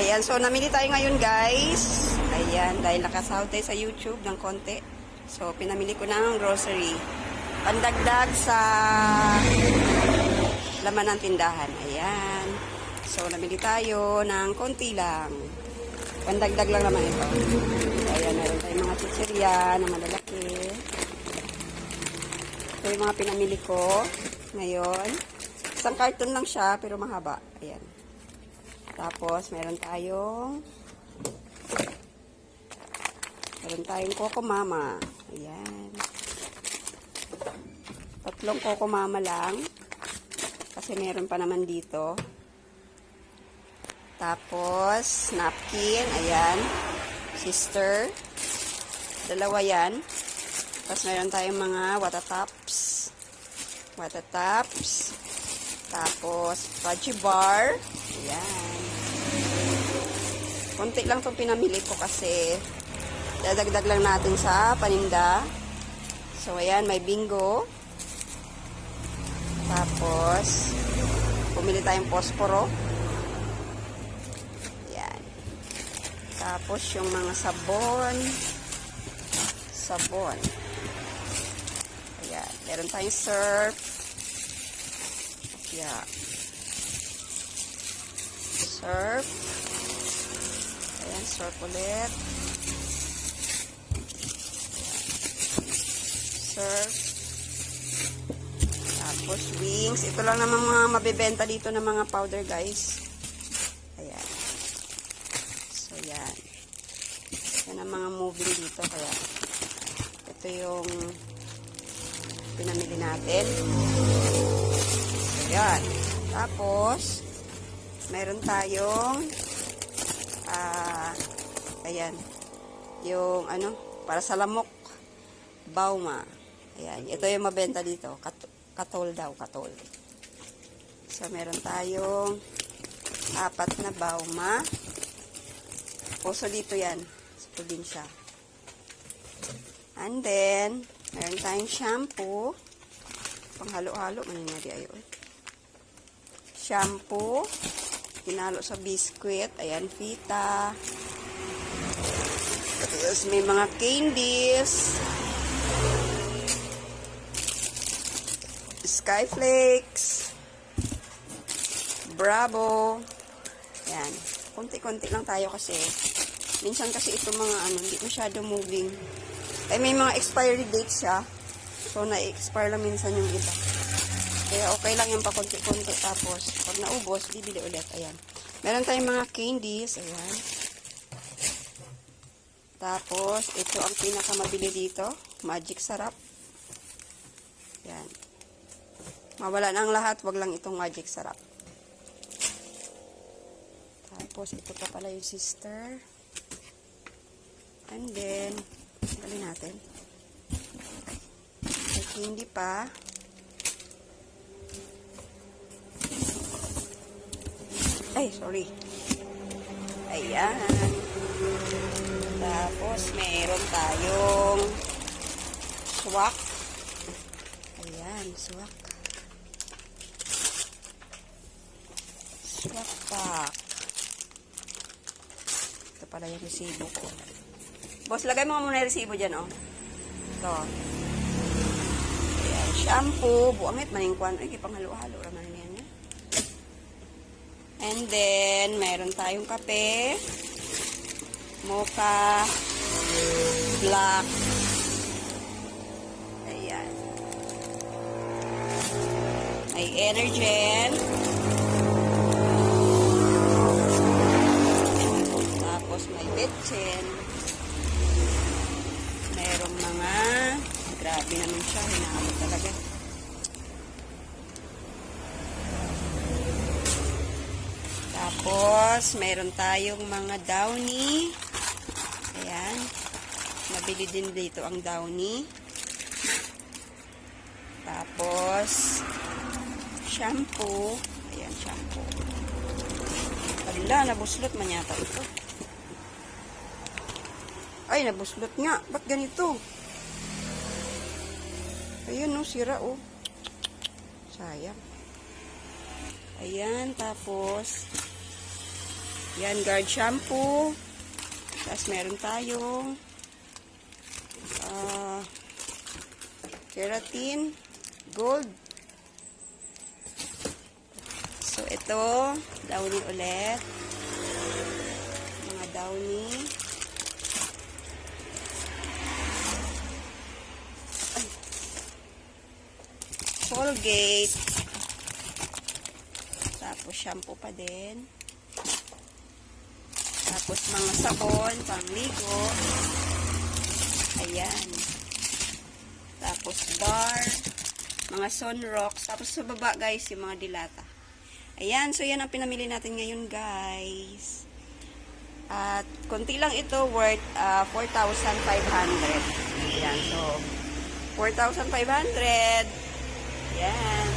Ayan, so namili tayo ngayon guys. Ayan, dahil nakasahod tayo sa YouTube ng konti. So, pinamili ko ng grocery. Pandagdag sa laman ng tindahan. Ayan. So, namili tayo ng konti lang. Pandagdag lang naman ito. Ayan, meron tayong mga chichirya na malalaki. Ito yung mga pinamili ko ngayon. Isang carton lang siya, pero mahaba. Ayan. Tapos, meron tayong meron tayong Coco Mama. Ayan. Tatlong Coco Mama lang. Kasi meron pa naman dito. Tapos, napkin. Ayan. Sister. Dalawa yan. Tapos, meron tayong mga watatops. Watatops. Tapos, fudgy bar. Ayan. Konti lang itong pinamili ko kasi dadagdag lang natin sa paninda. So, ayan, may bingo. Tapos, pumili tayong posporo. Ayan. Tapos, yung mga sabon. Sabon. Ayan. Meron tayong surf. Yeah. Surf. Surf ulit. Surf. Tapos wings. Ito lang naman mga mabibenta dito ng mga powder, guys. Ayan. So, yan. Yan ang mga moving dito. Kaya, ito yung pinamili natin. Ayan. Tapos, meron tayong ah, ayan, yung ano, para sa lamok, bauma. Ayan, ito yung mabenta dito, kat katol daw, katol. So, meron tayong apat na bauma. Puso dito yan, sa probinsya. And then, meron tayong shampoo. Panghalo-halo, manina di ayo. Shampoo. Pinalo sa biscuit. Ayan, fita. Tapos may mga candies. Skyflakes. Bravo. Ayan. Konti-konti lang tayo kasi. Minsan kasi ito mga ano, hindi masyado moving. Eh, may mga expiry date siya. So, na-expire lang minsan yung iba. Kaya okay lang yung pakunti-kunti. Tapos, pag naubos, bibili ulit. Ayan. Meron tayong mga candies. Ayan. Tapos, ito ang pinakamabili dito. Magic sarap. Ayan. Mawala ang lahat. Wag lang itong magic sarap. Tapos, ito pa pala yung sister. And then, tanggalin natin. May candy pa. Ay, sorry. Ayan. Tapos, meron tayong swak. Ayan, swak. Swak pack. Ito pala yung resibo ko. Boss, lagay mo muna yung resibo dyan, oh. Ito. Ayan, shampoo. Buangit, maningkwan. Ay, yan, eh. And then, meron tayong kape. Mocha. Black. Ayan. May Energen. Tapos may Betchen. Merong mga, grabe naman siya, hinahamot talaga. Tapos, meron tayong mga downy. Ayan. Nabili din dito ang downy. Tapos, shampoo. Ayan, shampoo. Ala, nabuslot man yata ito. Ay, nabuslot nga. Ba't ganito? Ayun, no, sira, oh. Sayang. Ayan, tapos, Yan, guard shampoo. Tapos meron tayong ah, keratin gold. So, ito, downy ulit. Mga downy. Ay. Colgate. Tapos, shampoo pa din. Tapos, mga sabon, pangligo. Ayan. Tapos, bar. Mga sunrocks. Tapos, sa baba, guys, yung mga dilata. Ayan, so yan ang pinamili natin ngayon, guys. At, konti lang ito, worth ah, 4,500. Ayan, so, 4,500. Yan.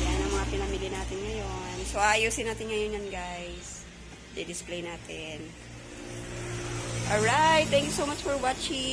Yan ang mga pinamili natin ngayon. So, ayusin natin ngayon yan, guys. I-display natin. Alright, thank you so much for watching.